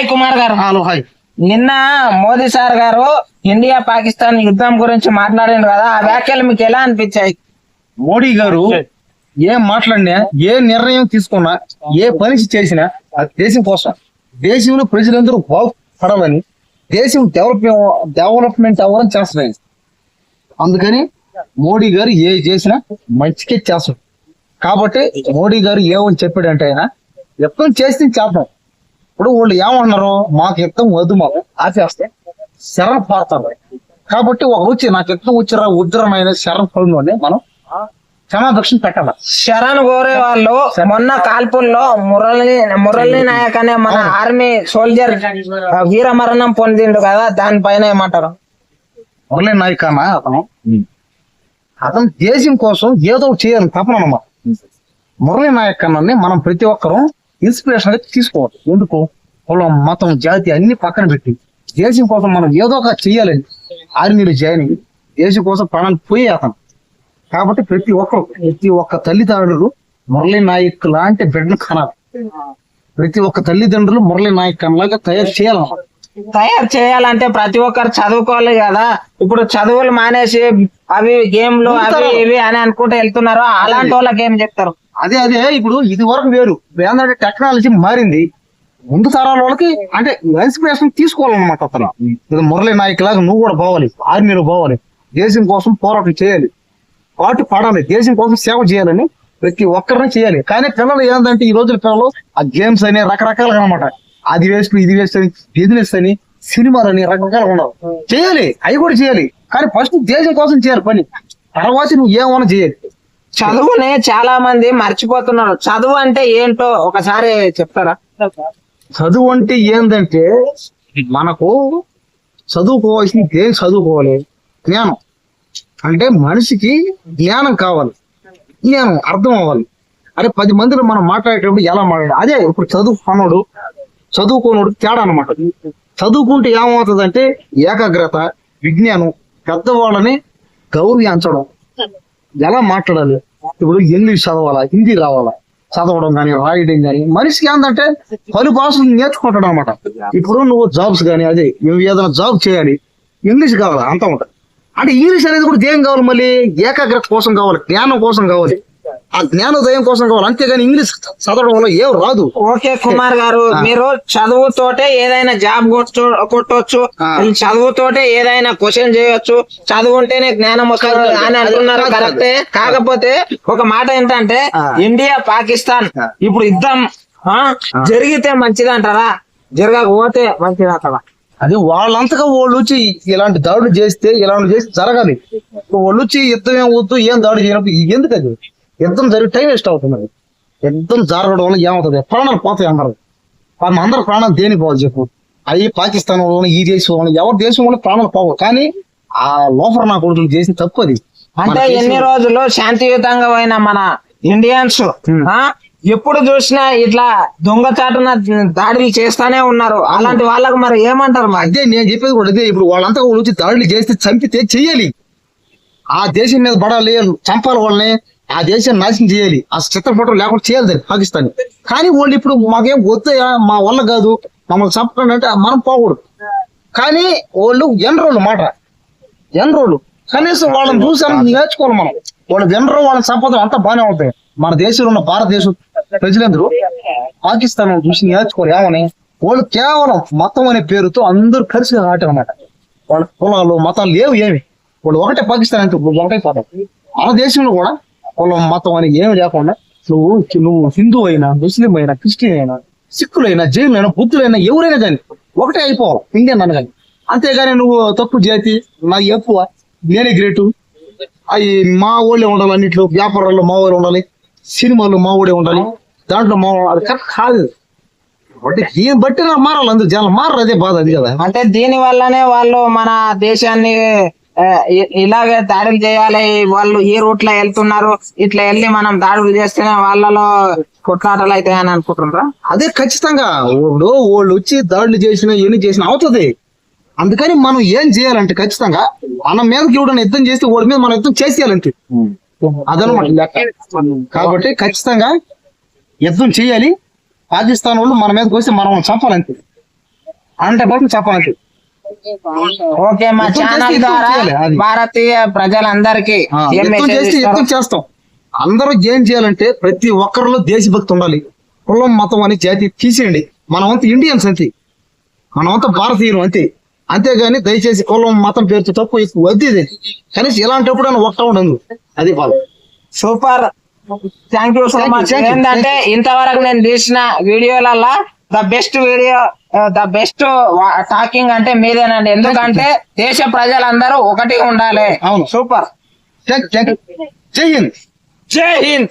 Hi Kumar garu. Hello hi. నిన్న Modi sir garu India Pakistan యుద్ధం గురించి మాట్లాడారు కదా ఆ వ్యాఖ్యలు మీకు ఎలా అనిపించాయి? మోడీ గారు ఏం మాట్లాడినా ఏ నిర్ణయం తీసుకున్నా ఏ పని చేసినా అది దేశం కోసం. దేశంలో ప్రజలందరూ బాగుపడాలని దేశం డెవలప్ డెవలప్మెంట్ అవ్వాలని చేస్తున్నాయి. అందుకని మోడీ గారు ఏ చేసినా మంచికే చేస్తాం కాబట్టి మోడీ గారు ఏమని చెప్పాడంటే ఆయన యుద్ధం చేస్తే. చేద్దాం ఇప్పుడు వాళ్ళు ఏమన్నారు? మాకు యుద్ధం వద్దు మాకు. ఆపేస్తే శరణ పాడతారు కాబట్టి ఒక వచ్చి నాకు యుద్ధం వచ్చిరా ఉజ్రమైన శరణ పడుతుంది మనం క్షమాభిక్షం పెట్టాలి? శరణ్ కోరే వాళ్ళు మొన్న కాల్పుల్లో మురళి మురళి నాయక్ అనే మన ఆర్మీ సోల్జర్ వీర మరణం పొందిండు కదా దానిపైన ఏమంటారు? మురళీ నాయక్ అన్న అతను. అతను దేశం కోసం ఏదో చేయాలని తపన అన్నమాట. మురళీ నాయక్ అన్నని మనం ప్రతి ఒక్కరూ ఇన్స్పిరేషన్ అనేది తీసుకోవాలి. ఎందుకు? కులం మతం జాతి అన్ని పక్కన పెట్టి. దేశం కోసం మనం ఏదో ఒక చెయ్యాలని ఆర్మీలో జాయిన్ అయ్యి దేశం కోసం ప్రాణాలు పోయి అతను. కాబట్టి ప్రతి ఒక్కరు ప్రతి ఒక్క తల్లిదండ్రులు మురళీ నాయక్ లాంటి బిడ్డను కనాలి. ప్రతి ఒక్క తల్లిదండ్రులు మురళీ నాయక్ లాగా తయారు చేయాలన్నమాట. తయారు చేయాలంటే ప్రతి ఒక్కరు చదువుకోవాలి కదా. ఇప్పుడు చదువులు మానేసి అవి గేమ్లు అవి ఇవి అని అనుకుంటూ వెళ్తున్నారు అలాంటి వాళ్ళకి ఏం చెప్తారు? అదే అదే ఇప్పుడు ఇది వరకు వేరు. ఏంటంటే టెక్నాలజీ మారింది. ముందు తరాల వాళ్ళకి అంటే ఇన్స్పిరేషన్ తీసుకోవాలన్నమాట అతను. ఇది మురళీ నాయక్ లాగా నువ్వు కూడా పోవాలి. ఆర్మీలో పోవాలి. దేశం కోసం పోరాటం చేయాలి. పాటు పడాలి. దేశం కోసం సేవ చేయాలని ప్రతి ఒక్కరిని చేయాలి. కానీ పిల్లలు ఏంటంటే ఈ రోజుల పిల్లలు ఆ గేమ్స్ అని రకరకాలుగా అనమాట అది వేస్ట్ ఇది వేస్ట్ అని బిజినెస్ అని సినిమాలని రకరకాలుగా ఉండవు. చేయాలి అవి కూడా చేయాలి. కానీ ఫస్ట్ దేశం కోసం చేయాలి పని. తర్వాత నువ్వు ఏమన్నా చేయాలి. చదువుని చాలా మంది మర్చిపోతున్నారు. చదువు అంటే ఏంటో ఒకసారి చెప్తారా? చదువు అంటే ఏంటంటే మనకు చదువుకోవాల్సింది ఏం చదువుకోవాలి. జ్ఞానం. అంటే మనిషికి జ్ఞానం కావాలి. జ్ఞానం అర్థం అవ్వాలి. అదే పది మందిలో మనం మాట్లాడేటప్పుడు ఎలా మాట్లాడాలి? అదే ఇప్పుడు చదువుకున్నాడు చదువుకోనుడు తేడా అనమాట చదువుకుంటే ఏమవుతుంది అంటే ఏకాగ్రత విజ్ఞానం పెద్దవాళ్ళని గౌరవించడం. ఎలా మాట్లాడాలి? ఇప్పుడు ఇంగ్లీష్ చదవాలా హిందీ రావాలా? చదవడం కానీ రాయడం కానీ మనిషికి ఏంటంటే పలు భాషలు నేర్చుకుంటాడు అనమాట ఇప్పుడు నువ్వు జాబ్స్ కానీ అదే నువ్వు ఏదైనా జాబ్ చేయాలి ఇంగ్లీష్ కావాలా? అంతా ఉంటుంది. అంటే ఇంగ్లీష్ అనేది కూడా దేం కావాలి మళ్ళీ? ఏకాగ్రత కోసం కావాలి జ్ఞానం కోసం కావాలి. ఆ జ్ఞానోదయం కోసం కావాలి. అంతేగాని ఇంగ్లీష్ చదవడం వల్ల ఏం రాదు. ఓకే కుమార్ గారు మీరు చదువుతోటే ఏదైనా జాబ్ కొట్టు కొట్టొచ్చు ఆ. చదువుతోటే ఏదైనా క్వశ్చన్ చేయొచ్చు. చదువుంటేనే జ్ఞానం వస్తుంది అని అంటున్నారు. కరెక్టే? కాకపోతే ఒక మాట ఏంటంటే. ఇండియా పాకిస్తాన్. ఇప్పుడు యుద్ధం ఆ, జరిగితే మంచిది అంటారా జరగకపోతే మంచిది అంటారా అది వాళ్ళంతగా వాళ్ళు వచ్చి ఇలాంటి దాడులు చేస్తే ఇలాంటి చేసి జరగాలి. వాళ్ళు వచ్చి యుద్ధం ఏం వద్దు ఏం దాడి చేయనప్పుడు ఎందుకు అది యుద్ధం జరిగి టైం వేస్ట్ అవుతుంది అది. యుద్ధం జరగడం వల్ల ఏమవుతుంది? ప్రాణాలు పోతాయి అందరు. పాపం అందరు ప్రాణాలు దేని పోవాలి చెప్పు? అవి పాకిస్తాన్ వాళ్ళు ఈ దేశం వాళ్ళు ఎవరి దేశం వాళ్ళు ప్రాణాలు పోవు. కానీ ఆ లోఫర్ నా కొడుకులు చేసిన తప్పు అది. అంటే ఎన్ని రోజులు శాంతియుతంగా పోయిన మన ఇండియన్స్ ఎప్పుడు చూసినా ఇట్లా దొంగచాటున దాడులు చేస్తానే ఉన్నారు. అలాంటి వాళ్ళకు మరి ఏమంటారు మరి? అదే నేను చెప్పేది కూడా అదే. ఇప్పుడు వాళ్ళంతా వాళ్ళు వచ్చి దాడులు చేస్తే చంపితే చెయ్యాలి. ఆ దేశం మీద పడాలి చంపాలి వాళ్ళని. ఆ దేశం నాశనం చేయాలి. ఆ చిత్రపటం లేకుండా చేయాలి పాకిస్తాన్. కానీ వాళ్ళు ఇప్పుడు మాకేం వద్దయా? మా వల్ల కాదు. మమ్మల్ని చంపకండి అంటే మనం పోకూడదు. కానీ వాళ్ళు ఎన్రోళ్ళు మాట. ఎన్రోళ్ళు కనీసం వాళ్ళని చూసి నేర్చుకోవాలి మనం. వాళ్ళు ఎన్రో వాళ్ళని చంపడం అంతా బాగానే ఉంటాయి మన దేశంలో ఉన్న భారతదేశం ప్రజలందరూ పాకిస్తాన్ చూసి నేర్చుకోవాలి. ఏమని? వాళ్ళు కేవలం మతం అనే పేరుతో అందరూ కలిసి ఆటారు అన్నమాట వాళ్ళ కులాలు మతాలు లేవు ఏమి. వాళ్ళు ఒకటే పాకిస్తాన్ అంటే ఒకటైపోతారు మన దేశంలో కూడా కులం మతం అని ఏమి లేకుండా నువ్వు నువ్వు హిందూ అయినా ముస్లిం అయినా క్రిస్టియన్ అయినా సిక్కులైనా జైనులైనా బుద్ధులైనా ఎవరైనా కానీ ఒకటే అయిపోవాలి. ఇండియన్ అనగాని అంతేగాని నువ్వు తక్కువ జాతి నాకు ఎక్కువ నేనే గ్రేటు అవి మా ఊళ్ళే ఉండాలి అన్నిట్లో వ్యాపారాల్లో మా ఊళ్ళో ఉండాలి సినిమాల్లో మా ఊడే ఉండాలి దాంట్లో మా అది కరెక్ట్ కాదు. అంటే ఏం బట్టి మారాలి అందుకు జనం మారరు అదే బాధ అది కదా. అంటే దీని వల్లనే వాళ్ళు మన దేశాన్ని ఇలాగే దాడులు చేయాలి. వాళ్ళు ఈ రూట్లో వెళ్తున్నారు. ఇట్లా వెళ్ళి మనం దాడులు చేస్తేనే వాళ్ళలో కొట్లాటలు అవుతాయని అనుకుంటున్నారా? అదే ఖచ్చితంగా. ఇప్పుడు వాళ్ళు వచ్చి దాడులు చేసిన ఎన్ని చేసిన అవుతుంది. అందుకని మనం ఏం చేయాలంటే ఖచ్చితంగా మన మీదకి ఎవడన్నా యుద్ధం చేస్తే వాడి మీద మనం యుద్ధం చేసేయాలంటే. అదనమాట. కాబట్టి ఖచ్చితంగా యుద్ధం చేయాలి. పాకిస్తాన్ వాళ్ళు మన మీదకి వస్తే మనం చంపాలంతే. అంటే చెప్పాలి ఓకే మా ఛానల్ ద్వారా. భారతీయ ప్రజలందరికీ చేస్తే అందరూ ఏం చేయాలంటే ప్రతి ఒక్కరిలో దేశభక్తి ఉండాలి. కులం మతం అని జాతి తీసేయండి. మనమంతా ఇండియన్స్ అంతే. మనమంతా భారతీయులు అంతే. అంతేగాని దయచేసి కులం మతం పేరుతో తప్పు ఎక్కువ కనీసం ఇలాంటప్పుడు అని ఒక్క ఉండదు అది బాధ super. Thank you so much ఏంటంటే ఇంతవరకు నేను తీసిన వీడియోలలో the best video the best talking అంటే మీదేనండి. ఎందుకంటే దేశ ప్రజలందరూ ఒకటి ఉండాలి. అవును. సూపర్. జై హింద్. జై హింద్.